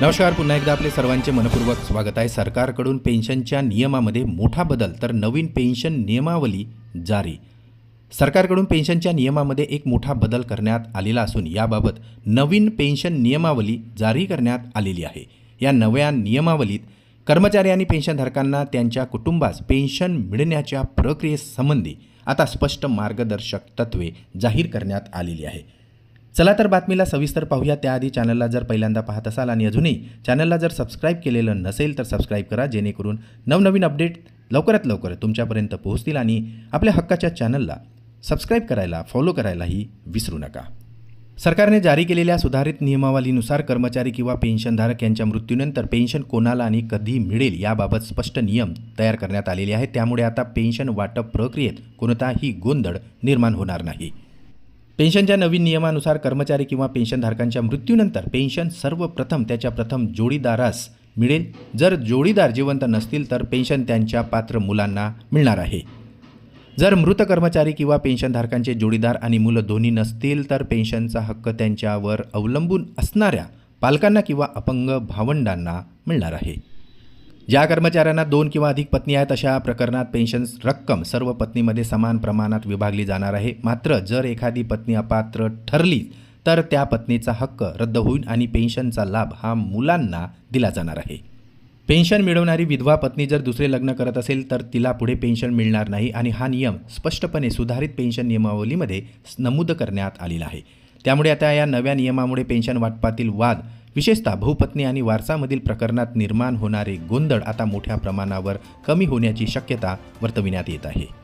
नमस्कार पुन्हा एकदा आपले सर्वांचे मनपूर्वक स्वागत आहे. सरकारकडून पेन्शनच्या नियमामध्ये मोठा बदल तर नवीन पेन्शन नियमावली जारी. सरकारकडून पेन्शनच्या नियमामध्ये एक मोठा बदल करण्यात आलेला असून याबाबत नवीन पेन्शन नियमावली जारी करण्यात आलेली आहे. या नव्या नियमावलीत कर्मचारी आणि पेन्शनधारकांना त्यांच्या कुटुंबास पेन्शन मिळण्याच्या प्रक्रियेसंबंधी आता स्पष्ट मार्गदर्शक तत्वे जाहीर करण्यात आलेली आहे. चला तर बातमीला सविस्तर पाहूया. त्याआधी चॅनलला जर पहिल्यांदा पाहत असाल आणि अजूनही चॅनलला जर सबस्क्राईब केलेलं नसेल तर सबस्क्राईब करा जेणेकरून नवनवीन अपडेट लवकरात लवकर तुमच्यापर्यंत पोहोचतील आणि आपल्या हक्काच्या चॅनलला सबस्क्राईब करायला फॉलो करायलाही विसरू नका. सरकारने जारी केलेल्या सुधारित नियमावलीनुसार कर्मचारी किंवा पेन्शनधारक यांच्या मृत्यूनंतर पेन्शन कोणाला आणि कधी मिळेल याबाबत स्पष्ट नियम तयार करण्यात आलेले आहेत. त्यामुळे आता पेन्शन वाटप प्रक्रियेत कोणताही गोंधळ निर्माण होणार नाही. पेन्शनच्या नवीन नियमानुसार कर्मचारी किंवा पेन्शनधारकांच्या मृत्यूनंतर पेन्शन सर्वप्रथम त्याच्या प्रथम जोडीदारास मिळेल. जर जोडीदार जिवंत नसतील तर पेन्शन त्यांच्या पात्र मुलांना मिळणार आहे. जर मृत कर्मचारी किंवा पेन्शनधारकांचे जोडीदार आणि मुलं दोन्ही नसतील तर पेन्शनचा हक्क त्यांच्यावर अवलंबून असणाऱ्या पालकांना किंवा अपंग भावंडांना मिळणार आहे. ज्या कर्मचाऱ्यांना दोन किंवा अधिक पत्नी आहेत अशा प्रकरणात पेन्शन रक्कम सर्व पत्नीमध्ये समान प्रमाणात विभागली जाणार आहे. मात्र जर एखादी पत्नी अपात्र ठरली तर त्या पत्नीचा हक्क रद्द होईल आणि पेन्शनचा लाभ हा मुलांना दिला जाणार आहे. पेन्शन मिळवणारी विधवा पत्नी जर दुसरे लग्न करत असेल तर तिला पुढे पेन्शन मिळणार नाही आणि हा नियम स्पष्टपणे सुधारित पेन्शन नियमावलीमध्ये नमूद करण्यात आलेला आहे. त्यामुळे आता या नव्या नियमामुळे पेन्शन वाटपातील वाद विशेषतः बहुपत्नी आणि वारसामधील प्रकरणात निर्माण होणारे गोंधळ आता मोठ्या प्रमाणावर कमी होण्याची शक्यता वर्तविण्यात येत आहे.